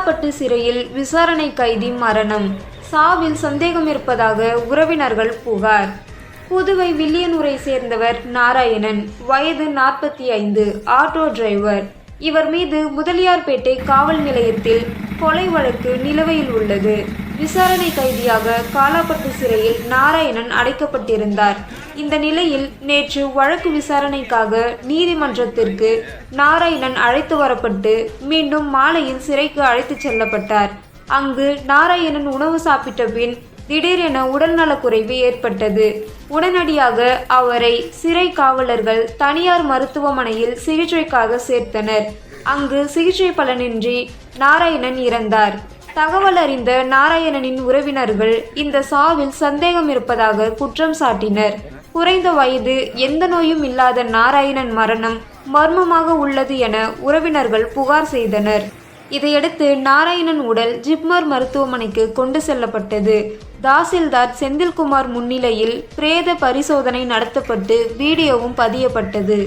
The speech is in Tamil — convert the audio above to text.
காலாப்பட்டு சிறையில் விசாரணை கைதி மரணம். சாவில் சந்தேகம் இருப்பதாக உறவினர்கள் புகார். புதுவை வில்லியனூரை சேர்ந்தவர் நாராயணன். வயது நாற்பத்தி ஐந்து ஆட்டோ டிரைவர். இவர் மீது முதலியார்பேட்டை காவல் நிலையத்தில் கொலை வழக்கு நிலுவையில் உள்ளது. விசாரணை கைதியாக காலாப்பட்டு சிறையில் நாராயணன் அடைக்கப்பட்டிருந்தார். இந்த நிலையில் நேற்று வழக்கு விசாரணைக்காக நீதிமன்றத்திற்கு நாராயணன் அழைத்து வரப்பட்டு மீண்டும் மாலையில் சிறைக்கு அழைத்துச் செல்லப்பட்டார். அங்கு நாராயணன் உணவு சாப்பிட்ட பின் திடீரென உடல்நலக்குறைவு ஏற்பட்டது. உடனடியாக அவரை சிறை காவலர்கள் தனியார் மருத்துவமனையில் சிகிச்சைக்காக சேர்த்தனர். அங்கு சிகிச்சை பலனின்றி நாராயணன் இறந்தார். தகவல் அறிந்த நாராயணனின் உறவினர்கள் இந்த சாவில் சந்தேகம் இருப்பதாக குற்றம் சாட்டினர். குறைந்த வயது எந்த நோயும் இல்லாத நாராயணன் மரணம் மர்மமாக உள்ளது என உறவினர்கள் புகார் செய்தனர். இதையடுத்து நாராயணன் உடல் ஜிப்மர் மருத்துவமனைக்கு கொண்டு செல்லப்பட்டது. தாசில்தார் செந்தில்குமார் முன்னிலையில் பிரேத பரிசோதனை நடத்தப்பட்டு வீடியோவும் பதியப்பட்டது.